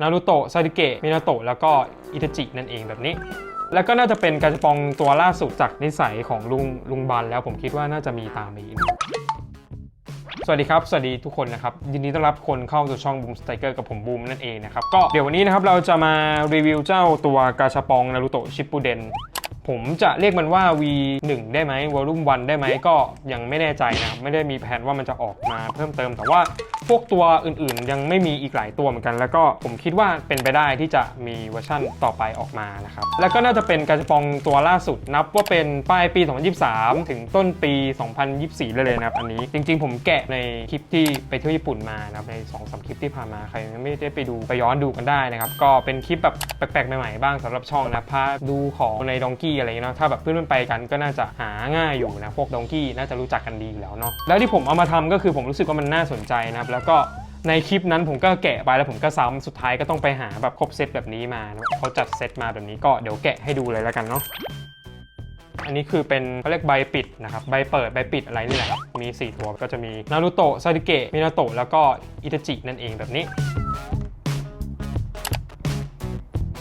นารูโตะซาดิเกะมินาโตะแล้วก็อิตาจินั่นเองแบบนี้ แล้วก็น่าจะเป็นการปองตัวล่าสุดจากนิสัยของลุงลุงบันแล้วผมคิดว่าน่าจะมีตามมาอีกสวัสดีครับ สวัสดีทุกคนนะครับ ยินดีต้อนรับคนเข้าสู่ช่องบูมสไตเกอร์กับผมบูมนั่นเองนะครับ ก็เดี๋ยววันนี้นะครับเราจะมารีวิวเจ้าตัวกาชาปองนารูโตะชิปปูเดน ผมจะเรียกมันว่า V1 ได้ไหมวอลลุ่ม1ได้ไหมก็ยังไม่แน่ใจนะครับไม่ได้มีแผนว่ามันจะออกมาเพิ่มเติม แต่ว่าพวกตัวอื่นๆ ยังไม่มีอีกหลายตัวเหมือนกัน แล้วก็ผมคิดว่าเป็นไปได้ที่จะมีเวอร์ชั่นต่อไปออกมานะครับ แล้วก็น่าจะเป็นกาชาปองตัวล่าสุดนับว่าเป็นปลายปี 2023 ถึงต้นปี 2024 เลยเลยนะครับอันนี้จริงๆ ผมแกะในคลิปที่ไปเที่ยวญี่ปุ่นมานะครับใน2อสคลิปที่ผ่านมาใครยังไม่ได้ไปดูไปย้อนดูกันได้นะครับก็เป็นคลิปแบบแปลกๆใหม่ๆบ้างสำหรับช่องนะพาดูของในดองกี้อะไรเงี้ยเนาะถ้าแบบเพื่อนๆไปกันก็น่าจะหาง่ายอยู่นะพวกดองกี้น่าจะรู้จักกันดีอยู่แล้วเนาะแล้วที่ผมเอามาทำก็คือผมรู้สึกว่ามันน่าสนใจนะครับแล้วก็ในคลิปนั้นผมก็แกะไปแล้วผมก็ซ้ำสุดท้ายก็ต้องไปหาแบบครบเซตแบบนี้มานะเขาจัดเซตมาแบบนี้ก็เดี๋ยวแกะให้ดูเลยแล้วกันเนาะอันนี้คือเป็นเขาเรียกใบปิดนะครับใบเปิดใบปิดอะไรนี่แหละครับมี 4 ตัวก็จะมีนารูโตะซาดิเกะมินาโตะแล้วก็อิตาจินั่นเองแบบนี้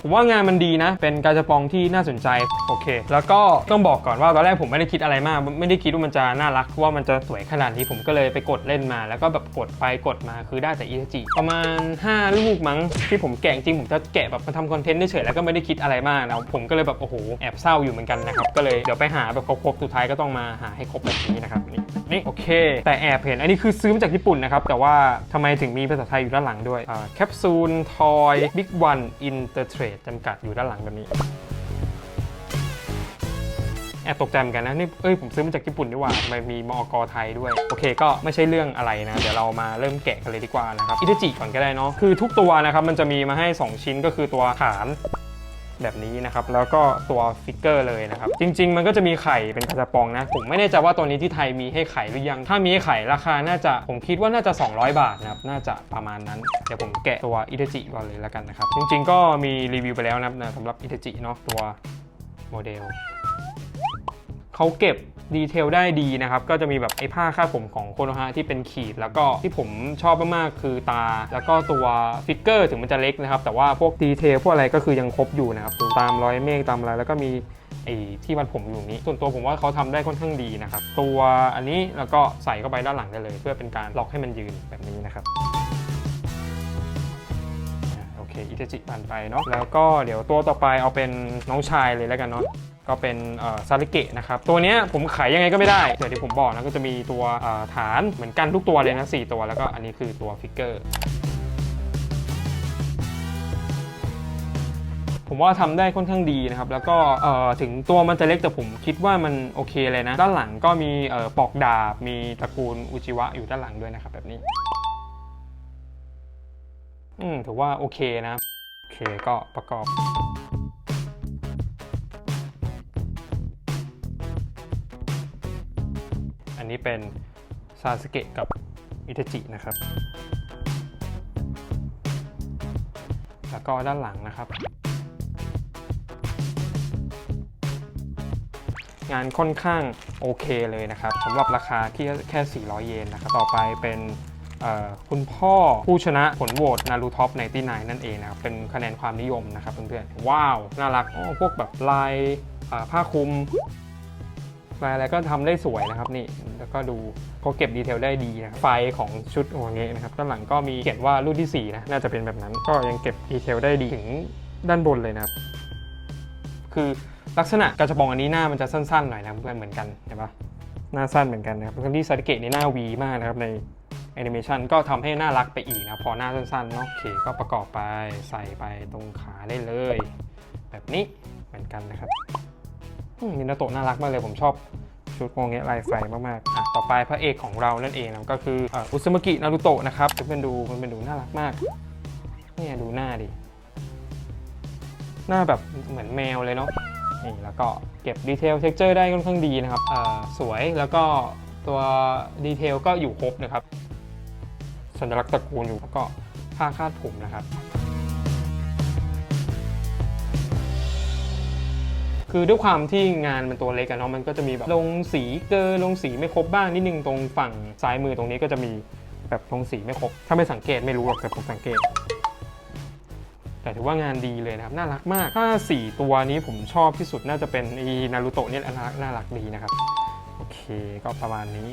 ผมว่างานมันดีนะ เป็นการจะปองที่น่าสนใจโอเค แล้วก็ต้องบอกก่อนว่าตอนแรกผมไม่ได้คิดอะไรมาก ไม่ได้คิดว่ามันจะน่ารักว่ามันจะสวยขนาดนี้ผมก็เลยไปกดเล่นมา แล้วก็แบบกดไปกดมาคือได้แต่อิตาจิประมาณ 5 ลูกมั้งที่ผมแกะจริงผมจะแกะแบบมาทำคอนเทนต์เฉยแล้วก็ไม่ได้คิดอะไรมากนะผมก็เลยแบบโอ้โหแอบเศร้าอยู่เหมือนกันนะครับก็เลยเดี๋ยวไปหาแบบครบๆสุดท้ายก็ต้องมาหาให้ครบแบบนี้นะครับนี่ นี่โอเค แต่แอบเห็นอันนี้คือซื้อมาจากญี่ปุ่นนะครับ แต่ว่าทำไมถึงมีภาษาไทยอยู่ด้านหลังด้วยแคปซูลทอยบิ๊กวันอินเตอร์เทรดจำกัดอยู่ด้านหลังแบบนี้แอบตกใจเหมือนกันนะนี่เอ้ยผมซื้อมาจากญี่ปุ่นดีกว่าทำไมมีมอกไทยด้วย โอเคก็ไม่ใช่เรื่องอะไรนะ เดี๋ยวเรามาเริ่มแกะกันเลยดีกว่านะครับอิตาจิก่อนก็ได้เนาะคือทุกตัวนะครับมันจะมีมาให้ 2 ชิ้นก็คือตัวฐาน แบบนี้นะครับ แล้วก็ตัวฟิกเกอร์เลยนะครับ จริง ๆ มันก็จะมีไข่เป็นกระปองนะ ผมไม่แน่ใจว่าตัวนี้ที่ไทยมีให้ไข่หรือยัง ถ้ามีให้ไข่ราคาน่าจะผมคิดว่าน่าจะ 200 บาทนะครับ น่าจะประมาณนั้น เดี๋ยวผมแกะตัวอิตาจิก่อนเลยแล้วกันนะครับ จริง ๆ ก็มีรีวิวไปแล้วนะครับนะสำหรับอิตาจิเนาะตัวโมเดล เขาเก็บดีเทลได้ดีนะครับ ก็จะมีแบบไอ้ผ้าคาดผมของโคโนฮะที่เป็นขีด แล้วก็ที่ผมชอบมากๆคือตา แล้วก็ตัวฟิกเกอร์ถึงมันจะเล็กนะครับ แต่ว่าพวกดีเทลพวกอะไรก็คือยังครบอยู่นะครับตามรอยเมฆตามอะไรแล้วก็มีไอ้ที่มันผมอยู่นี้ส่วนตัวผมว่าเขาทำได้ค่อนข้างดีนะครับ ตัวอันนี้แล้วก็ใส่เข้าไปด้านหลังได้เลย เพื่อเป็นการล็อกให้มันยืนแบบนี้นะครับ เคอิตาจิผ่านไปเนาะแล้วก็เดี๋ยวตัวต่อไปเอาเป็นน้องชายเลยแล้วกันเนาะก็เป็นซาริเกะนะครับ ตัวเนี้ยผมขายยังไงก็ไม่ได้ เดี๋ยวที่ผมบอกนะก็จะมีตัวฐานเหมือนกันทุกตัวเลยนะ 4 ตัวแล้วก็อันนี้คือตัวฟิกเกอร์ผมว่าทำได้ค่อนข้างดีนะครับ แล้วก็ถึงตัวมันจะเล็กแต่ผมคิดว่ามันโอเคเลยนะ ด้านหลังก็มีออปอกดาบ มีตระกูลอุจิวะอยู่ด้านหลังด้วยนะครับแบบนี้ อืมถือว่าโอเคนะ โอเคก็ประกอบอันนี้เป็นซาสเกะกับอิตาจินะครับ แล้วก็ด้านหลังนะครับ งานค่อนข้างโอเคเลยนะครับสำหรับราคาที่แค่ 400 เยนนะครับ ต่อไปเป็น คุณพ่อผู้ชนะผลโหวตนารูท็อปในที่นนั่นเองนะครับ เป็นคะแนนความนิยมนะครับเพื่อนๆ ว้าว น่ารักอ๋อพวกแบบลายผ้าคลุมลายอะไรก็ทำได้สวยนะครับนี่ แล้วก็ดูเขาเก็บดีเทลได้ดีนะครับไฟของชุดโอเงะนะครับด้านหลังก็มีเขียนว่ารุ่นที่ 4 นะ น่าจะเป็นแบบนั้น ก็ยังเก็บดีเทลได้ดีถึงด้านบนเลยนะครับ คือลักษณะกระจบองอันนี้หน้ามันจะสั้นๆหน่อยนะเพื่อนเหมือนกันเห็นปะหน้าสั้นเหมือนกันนะครับทั้งที่ซาดิเกะในหน้าวีมากนะครับใน แอนิเมชันก็ทำให้น่ารักไปอีกนะ พอหน้าสั้นๆเนาะโอเคก็ประกอบไปใส่ไปตรงขาได้เลย แบบนี้เหมือนกันนะครับมินาโตะน่ารักมากเลยผมชอบชุดโงเงะลายไฟมากๆอะต่อไปพระเอกของเรานั่นเองนะก็คืออุซึมกินารุโตะนะครับจะเป็นดูมันเป็นดูน่ารักมากเนี่ยดูหน้าดิ หน้าแบบเหมือนแมวเลยเนาะนี่แล้วก็เก็บดีเทลเท็กเจอร์ได้ค่อนข้างดีนะครับสวยแล้วก็ตัวดีเทลก็อยู่ครบนะครับ สัญลักษณ์ตระกูลอยู่แล้วก็ผ้าคาดผมนะครับ คือด้วยความที่งานมันตัวเล็กอะเนาะมันก็จะมีแบบลงสีเกินลงสีไม่ครบบ้างนิดนึงตรงฝั่งซ้ายมือตรงนี้ก็จะมีแบบลงสีไม่ครบ ถ้าไม่สังเกตไม่รู้หรอกแต่ผมสังเกต แต่ถือว่างานดีเลยนะครับ น่ารักมาก ถ้า 4 ตัวนี้ผมชอบที่สุดน่าจะเป็นอีนารูโตะเนี่ยน่ารักน่ารักดีนะครับ โอเคก็ประมาณนี้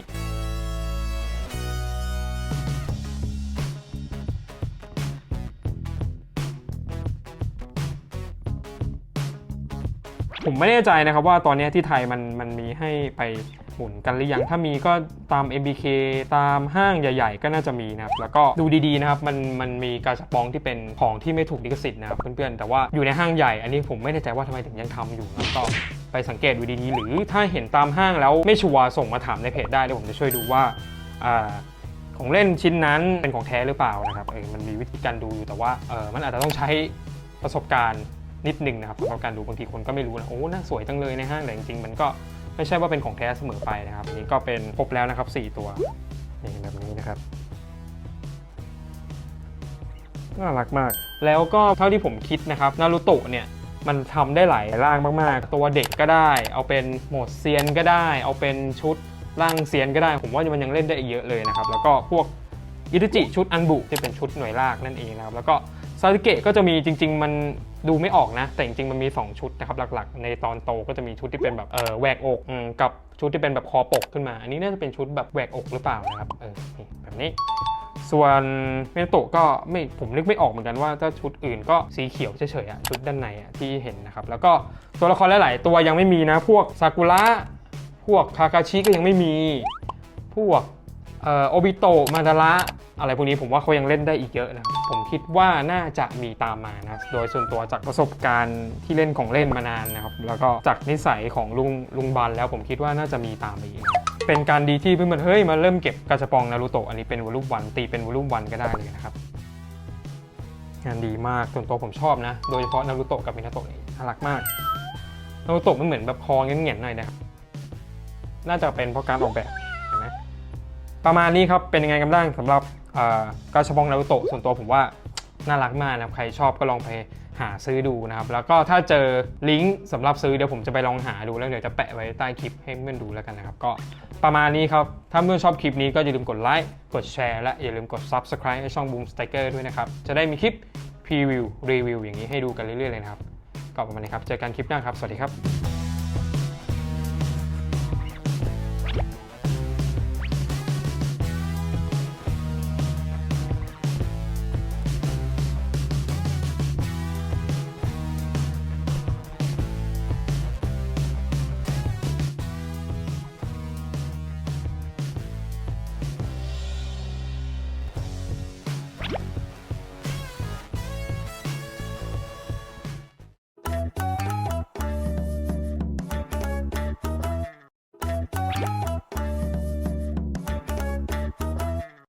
ผมไม่แน่ใจนะครับว่าตอนนี้ที่ไทยมันมันมีให้ไปหมุนกันหรือยัง ถ้ามีก็ตาม MBK ตามห้างใหญ่ ๆ ก็น่าจะมีนะครับ แล้วก็ดูดีๆนะครับ มันมันมีกาชาปองที่เป็นของที่ไม่ถูกลิขสิทธิ์นะครับเพื่อนๆ แต่ว่าอยู่ในห้างใหญ่ อันนี้ผมไม่แน่ใจว่าทำไมถึงยังทำอยู่นะก็ไปสังเกตดูดีๆ หรือถ้าเห็นตามห้างแล้วไม่ชัวร์ส่งมาถามในเพจได้เดี๋ยวผมจะช่วยดูว่าอ่าของเล่นชิ้นนั้นเป็นของแท้หรือเปล่านะครับเออมันมีวิธีการดูอยู่แต่ว่าเออมันอาจจะต้องใช้ประสบการณ์ นิดนึงนะครับสำหรับการดูบางทีคนก็ไม่รู้นะโอ้น่าสวยจังเลยในห้างแต่จริงๆมันก็ไม่ใช่ว่าเป็นของแท้เสมอไปนะครับนนี้ก็เป็นครบแล้วนะครับ 4 ตัวนี่แบบนี้นะครับน่ารักมาก แล้วก็เท่าที่ผมคิดนะครับนารูโตะเนี่ยมันทำได้หลายร่างมากๆ ตัวเด็กก็ได้ เอาเป็นโหมดเซียนก็ได้ เอาเป็นชุดร่างเซียนก็ได้ ผมว่ามันยังเล่นได้อีกเยอะเลยนะครับ แล้วก็พวกอิตาจิชุดอันบุที่เป็นชุดหน่วยลากนั่นเองนะครับ แล้วก็ ซาสึเกะก็จะมีจริง ๆ มันดูไม่ออกนะ แต่จริงๆ มันมี 2 ชุดนะครับหลักๆ ในตอนโตก็จะมีชุดที่เป็นแบบเออแหวกอกกับชุดที่เป็นแบบคอปกขึ้นมา อันนี้น่าจะเป็นชุดแบบแหวกอกหรือเปล่านะครับเออแบบนี้ ส่วนเมนโตะก็ไม่ผมนึกไม่ออกเหมือนกันว่าถ้าชุดอื่นก็สีเขียวเฉยๆอะชุดด้านในอะที่เห็นนะครับแล้วก็ตัวละครหลายๆตัวยังไม่มีนะ พวกซากุระพวกคาคาชิก็ยังไม่มี พวก โอบิโตะมาดาระอะไรพวกนี้ผมว่าเขายังเล่นได้อีกเยอะนะ ผมคิดว่าน่าจะมีตามมานะ โดยส่วนตัวจากประสบการณ์ที่เล่นของเล่นมานานนะครับ แล้วก็จากนิสัยของลุงลุงบันแล้วผมคิดว่าน่าจะมีตามมาอีกเป็นการดีที่เพื่อนๆเฮ้ยมาเริ่มเก็บกาชาปองนารูโตะอันนี้เป็นวอลลุ่มวันตีเป็นวอลลุ่มวันก็ได้เลยนะครับงานดีมากส่วนตัวผมชอบนะ โดยเฉพาะนารูโตะกับมินาโตะนี่น่ารักมากนารูโตะมันเหมือนแบบคอเงี้ยนๆหน่อยนะครับน่าจะเป็นเพราะการออกแบบเห็นไหม ประมาณนี้ครับ เป็นยังไงกันบ้างสำหรับเอ่อกาชาบองนารุโตะส่วนตัวผมว่าน่ารักมากนะครับ ใครชอบก็ลองไปหาซื้อดูนะครับ แล้วก็ถ้าเจอลิงก์สำหรับซื้อเดี๋ยวผมจะไปลองหาดูแล้วเดี๋ยวจะแปะไว้ใต้คลิปให้เพื่อนดูแล้วกันนะครับ ก็ประมาณนี้ครับ ถ้าเพื่อนชอบคลิปนี้ก็อย่าลืมกดไลค์กดแชร์และอย่าลืมกด Subscribe ให้ช่อง Boom Sticker ด้วยนะครับ จะได้มีคลิปพรีวิวรีวิวอย่างนี้ให้ดูกันเรื่อยๆเลยนะครับ ก็ประมาณนี้ครับ เจอกันคลิปหน้าครับ สวัสดีครับ